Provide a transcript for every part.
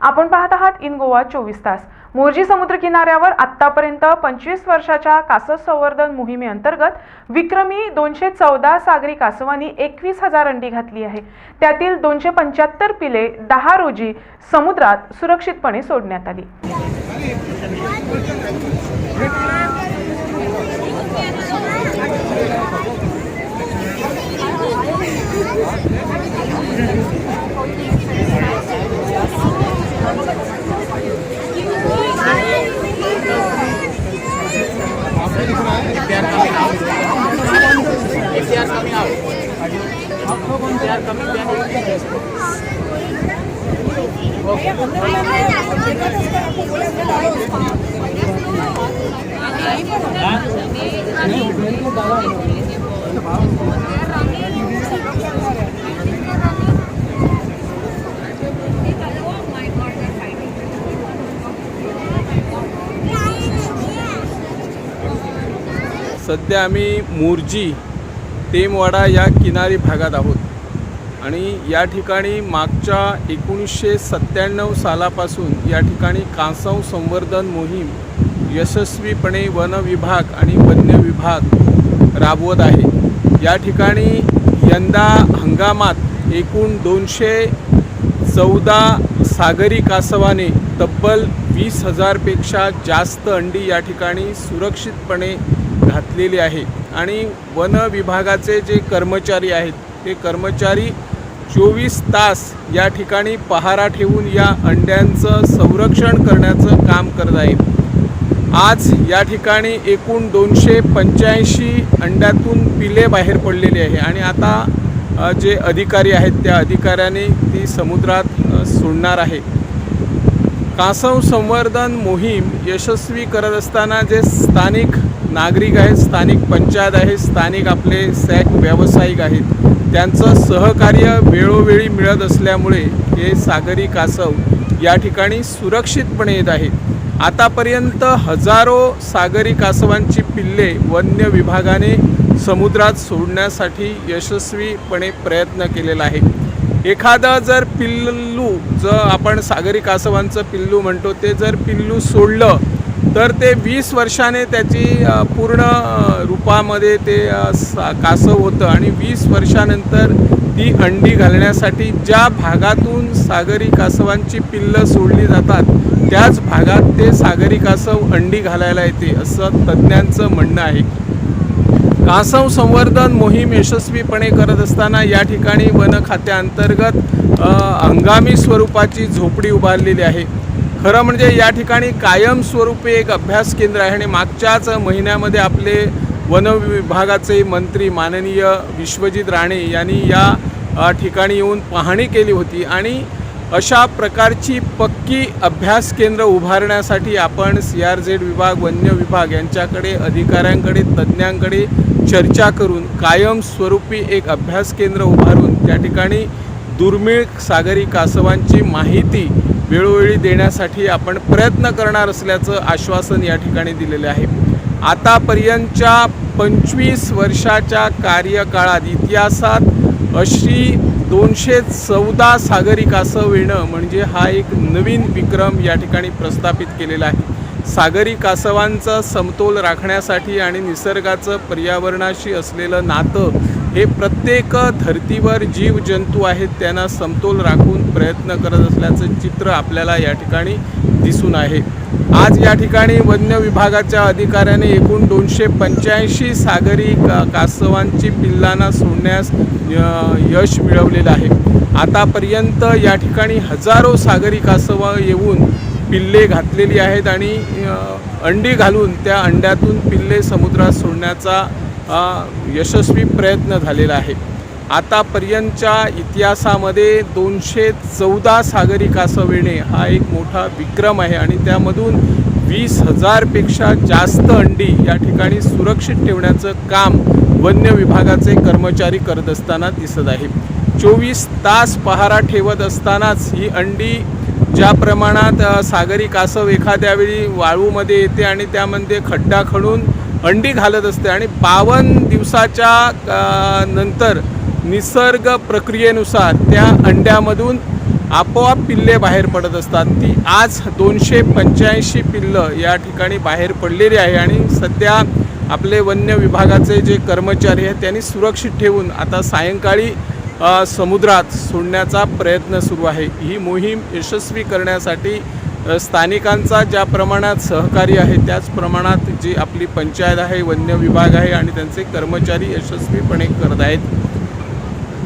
आपण पाहत आहात इन गोवा चोवीस तास. मोर्जी समुद्र किनाऱ्यावर आतापर्यंत पंचवीस वर्षाच्या कासव संवर्धन मोहिमेअंतर्गत विक्रमी दोनशे चौदा सागरी कासवांनी एकवीस हजार अंडी घातली आहे. त्यातील दोनशे पंच्याहत्तर पिले दहा रोजी समुद्रात सुरक्षितपणे सोडण्यात आली. सध्या आम्ही मोरजी टेमवाडा या किनारी भागात आहोत. आणि या ठिकाणी मागच्या एकोणीसशे सत्त्याण्णव सालापासून या ठिकाणी कांसव संवर्धन मोहीम यशस्वीपणे वन विभाग आणि वन्य विभाग राबवत आहे. या ठिकाणी यंदा हंगामात एकूण दोनशे चौदा सागरी कासवाने तब्बल वीस हजारपेक्षा जास्त अंडी या ठिकाणी सुरक्षितपणे घातलेली आहे. आणि वन विभागाचे जे कर्मचारी आहेत ते कर्मचारी चोवीस तास या ठिकाणी पहारा ठेवून या अंड्यांचं संरक्षण करण्याचं काम करत आहेत. आज या ठिकाणी एकूण दोनशे पंच्याऐंशी अंड्यातून पिले बाहेर पडलेली आहे. आणि आता जे अधिकारी आहेत त्या अधिकाऱ्याने ती समुद्रात सोडणार आहे. कासव संवर्धन मोहीम यशस्वी करत असताना जे स्थानिक नागरिक आहेत स्थानिक पंचायत आहे स्थानिक आपले सॅक व्यावसायिक आहेत. त्यांचं सहकार्य वेळोवेळी मिळत असल्यामुळे हे सागरी कासव या ठिकाणी सुरक्षितपणे येत आहेत. आतापर्यंत हजारो सागरी कासवांची पिल्ले वन्य विभागाने समुद्रात सोडण्यासाठी यशस्वीपणे प्रयत्न केलेला आहे. एखादं जर पिल्लू जर आपण सागरी कासवांचं पिल्लू म्हणतो ते जर पिल्लू सोडलं तर ते वीस वर्षाने त्याची पूर्ण रूपामध्ये ते सा कासव होतं आणि वीस वर्षानंतर ती अंडी घालण्यासाठी ज्या भागातून सागरी कासवांची पिल्लं सोडली जातात त्याच भागात ते सागरी कासव अंडी घालायला येते असं तज्ज्ञांचं म्हणणं आहे. कासव संवर्धन मोहीम यशस्वीपणे करत असताना या ठिकाणी वन खात्याअंतर्गत हंगामी स्वरूपाची झोपडी उभारलेली आहे. खरं म्हणजे या ठिकाणी कायमस्वरूपी एक अभ्यास केंद्र आहे आणि मागच्याच महिन्यामध्ये आपले वन विभागाचे मंत्री माननीय विश्वजित राणे यांनी या ठिकाणी येऊन पाहणी केली होती आणि अशा प्रकारची पक्की अभ्यास केंद्र उभारण्यासाठी आपण सी आर झेड विभाग वन्य विभाग यांच्याकडे अधिकाऱ्यांकडे तज्ज्ञांकडे चर्चा करून कायमस्वरूपी एक अभ्यास केंद्र उभारून त्या ठिकाणी दुर्मिळ सागरी कासवांची माहिती वेळोवेळी देण्यासाठी आपण प्रयत्न करणार असल्याचं आश्वासन या ठिकाणी दिलेले आहे. आतापर्यंतच्या पंचवीस वर्षाच्या कार्यकाळात इतिहासात अशी दोनशे चौदा सागरी कासव येणं म्हणजे हा एक नवीन विक्रम या ठिकाणी प्रस्थापित केलेला आहे. सागरी कासवांचा समतोल राखण्यासाठी आणि निसर्गाचं पर्यावरणाशी असलेलं नातं हे प्रत्येक धर्तीवर जीव जंतू आहेत त्यांना समतोल राखून प्रयत्न करत असल्याचं चित्र आपल्याला या ठिकाणी दिसून आहे. आज या ठिकाणी वन्य विभागाच्या अधिकाऱ्याने एकूण दोनशे पंच्याऐंशी सागरी का कासवांची पिल्लांना सोडण्यास यश मिळवलेलं आहे. आतापर्यंत या ठिकाणी हजारो सागरी कासवं येऊन पिल्ले घातलेली आहेत आणि अंडी घालून त्या अंड्यातून पिल्ले समुद्रात सोडण्याचा यशस्वी प्रयत्न झालेला आहे. आतापर्यंतच्या इतिहासामध्ये दोनशे चौदा सागरी कासव येणे हा एक मोठा विक्रम आहे आणि त्यामधून वीस हजारपेक्षा जास्त अंडी या ठिकाणी सुरक्षित ठेवण्याचं काम वन्य विभागाचे कर्मचारी करत असताना दिसत आहे. चोवीस तास पहारा ठेवत असतानाच ही अंडी ज्या प्रमाणात सागरी कासव एखाद्या वेळी वाळूमध्ये येते आणि त्यामध्ये खड्डा खणून अंडी घालत असते आणि बावन्न दिवसाच्या नंतर निसर्ग प्रक्रियेनुसार त्या अंड्यामधून आपोआप पिल्ले बाहेर पडत असतात. ती आज दोनशे पंच्याऐंशी पिल्लं या ठिकाणी बाहेर पडलेली आहे आणि सध्या आपले वन्य विभागाचे जे कर्मचारी आहेत त्यांनी सुरक्षित ठेवून आता सायंकाळी समुद्रात सोडण्याचा प्रयत्न सुरू आहे. ही मोहीम यशस्वी करण्यासाठी स्थानिकांचा ज्या प्रमाणात सहकार्य आहे त्याच प्रमाणात जी आपली पंचायत आहे वन्य विभाग आहे आणि त्यांचे कर्मचारी यशस्वीपणे करत आहेत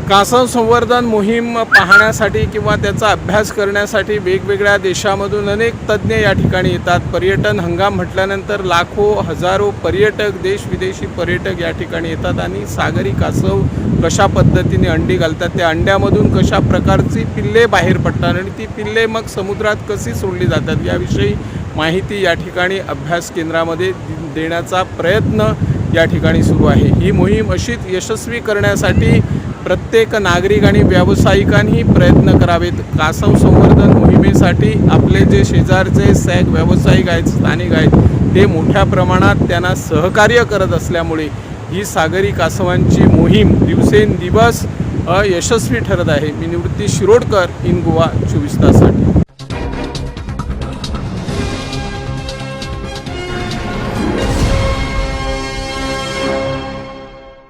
कासव संवर्धन मोहीम पाहण्यासाठी किंवा त्याचा अभ्यास करण्यासाठी वेगवेगळ्या देशामधून अनेक तज्ज्ञ या ठिकाणी येतात. पर्यटन हंगाम म्हटल्यानंतर लाखो हजारो पर्यटक देश विदेशी पर्यटक या ठिकाणी येतात आणि सागरी कासव कशा पद्धतीने अंडी घालतात त्या अंड्यामधून कशा प्रकारची पिल्ले बाहेर पडतात आणि ती पिल्ले मग समुद्रात कशी सोडली जातात याविषयी माहिती या ठिकाणी अभ्यास केंद्रामध्ये देण्याचा प्रयत्न या ठिकाणी सुरू आहे. ही मोहीम अशीच यशस्वी करण्यासाठी प्रत्येक नागरिक आणि व्यावसायिकांनी प्रयत्न करावेत. कासव संवर्धन मोहिमेसाठी आपले जे शेजारचे सॅग व्यावसायिक आहेत स्थानिक आहेत ते मोठ्या प्रमाणात त्यांना सहकार्य करत असल्यामुळे ही सागरी कासवांची मोहीम दिवसेंदिवस यशस्वी ठरत आहे. मी निवृत्ती शिरोडकर इन गोवा चोवीस ताससाठी.